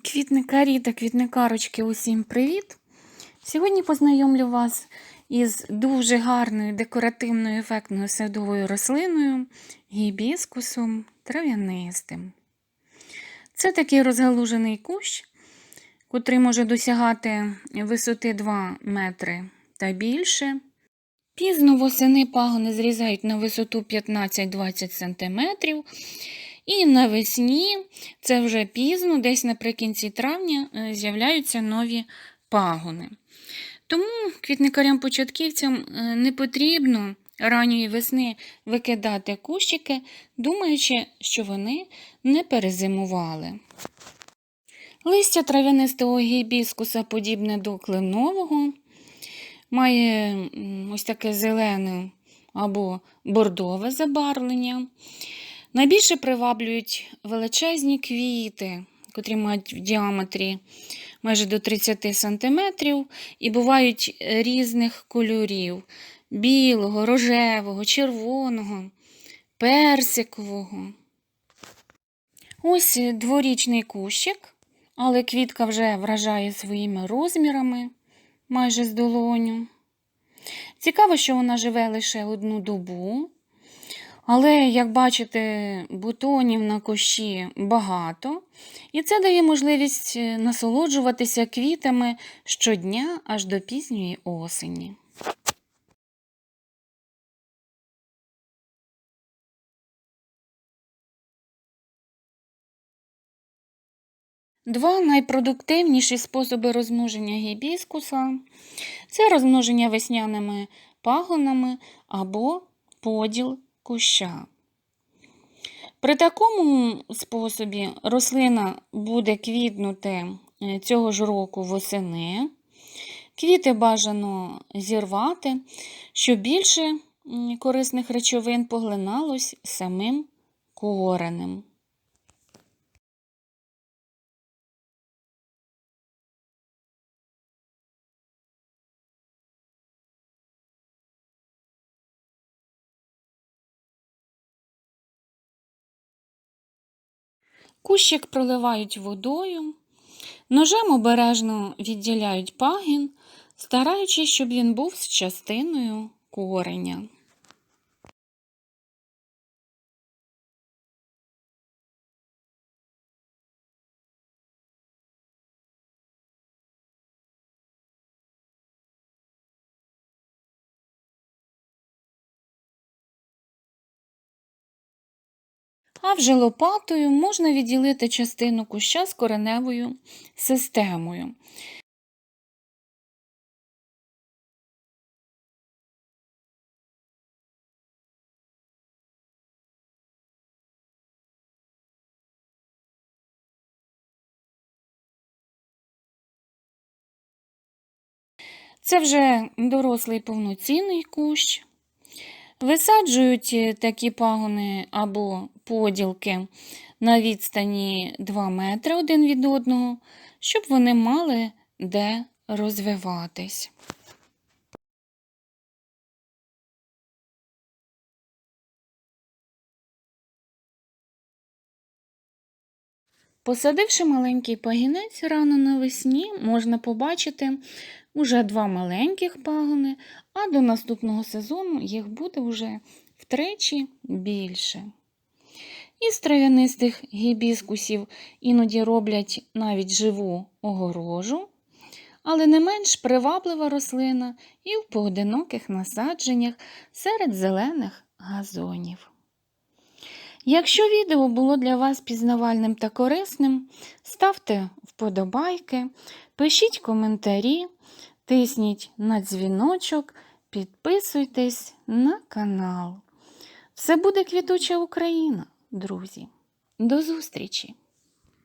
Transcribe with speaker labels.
Speaker 1: Квітникарі та квітникарочки, усім привіт! Сьогодні познайомлю вас із дуже гарною декоративною ефектною садовою рослиною гібіскусом трав'янистим. Це такий розгалужений кущ, котрий може досягати висоти 2 метри та більше. Пізно восени пагони зрізають на висоту 15-20 см. І навесні, це вже пізно, десь наприкінці травня, е, з'являються нові пагони. Тому квітникарям-початківцям е, не потрібно ранньої весни викидати кущики, думаючи, що вони не перезимували. Листя трав'янистого гібіскуса подібне до кленового, має ось таке зелене або бордове забарвлення. Найбільше приваблюють величезні квіти, котрі мають в діаметрі майже до 30 см і бувають різних кольорів: білого, рожевого, червоного, персикового. Ось дворічний кущик, але квітка вже вражає своїми розмірами майже з долоню. Цікаво, що вона живе лише одну добу. Але, як бачите, бутонів на кущі багато, і це дає можливість е, насолоджуватися квітами щодня аж до пізньої осені. Два найпродуктивніші способи розмноження гібіскуса це розмноження весняними пагонами або поділ куща. При такому способі рослина буде квітнути е, цього ж року восени. Квіти бажано зірвати, щоб більше корисних речовин поглиналось самим коренем. Кущик проливають водою, ножем обережно відділяють пагін, стараючись, щоб він був з частиною кореня. А вже лопатою можна відділити частину куща з кореневою системою. Це вже дорослий повноцінний кущ. Висаджують е, такі пагони або поділки на відстані 2 метри один від одного, щоб вони мали де розвиватись. Посадивши маленький пагінець рано навесні, можна побачити уже два маленьких пагони, а до наступного сезону їх буде вже втричі більше. Із трав'янистих гібіскусів іноді роблять навіть живу огорожу, але не менш приваблива рослина і в поодиноких насадженнях серед зелених газонів. Якщо відео було для вас пізнавальним та корисним, ставте вподобайки, пишіть коментарі, тисніть на дзвіночок, підписуйтесь на канал. Все буде квітуча Україна, друзі. До зустрічі!